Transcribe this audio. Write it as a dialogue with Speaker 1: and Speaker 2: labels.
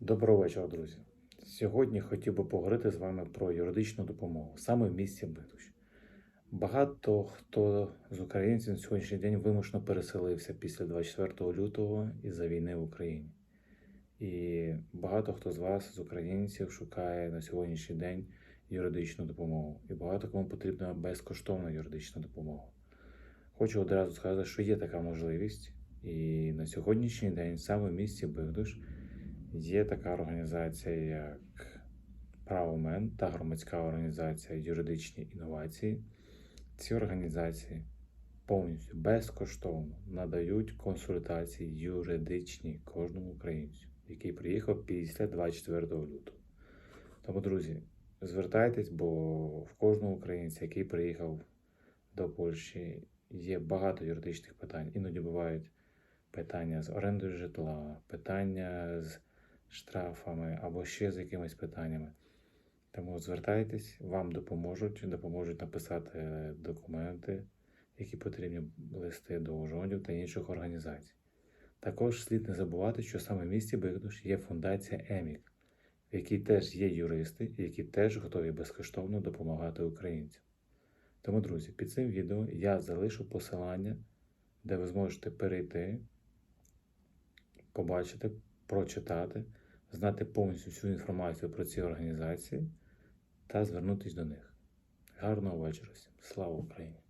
Speaker 1: Доброго вечора, друзі. Сьогодні хотів би поговорити з вами про юридичну допомогу саме в місті Битуш. Багато хто з українців на сьогоднішній день вимушено переселився після 24 лютого із-за війни в Україні. І багато хто з вас, з українців, шукає на сьогоднішній день юридичну допомогу. І багато кому потрібна безкоштовна юридична допомога. Хочу одразу сказати, що є така можливість, і на сьогоднішній день саме в місті Бигдуш Є така організація, як Правомен та громадська організація Юридичні інновації. Ці організації повністю безкоштовно надають консультації юридичні кожному українцю, який приїхав після 24 лютого. Тому, друзі, звертайтесь, бо в кожного українця, який приїхав до Польщі, є багато юридичних питань. Іноді бувають питання з орендою житла, питання з штрафами або ще з якимись питаннями. Тому звертайтесь, вам допоможуть, допоможуть написати документи, які потрібні листи до ужонів та інших організацій. Також слід не забувати, що саме в місті Бигдуш є фундація ЕМІК, в якій теж є юристи, які теж готові безкоштовно допомагати українцям. Тому, друзі, під цим відео я залишу посилання, де ви зможете перейти, побачити, прочитати, знати повністю всю інформацію про ці організації та звернутися до них. Гарного вечора всім. Слава Україні!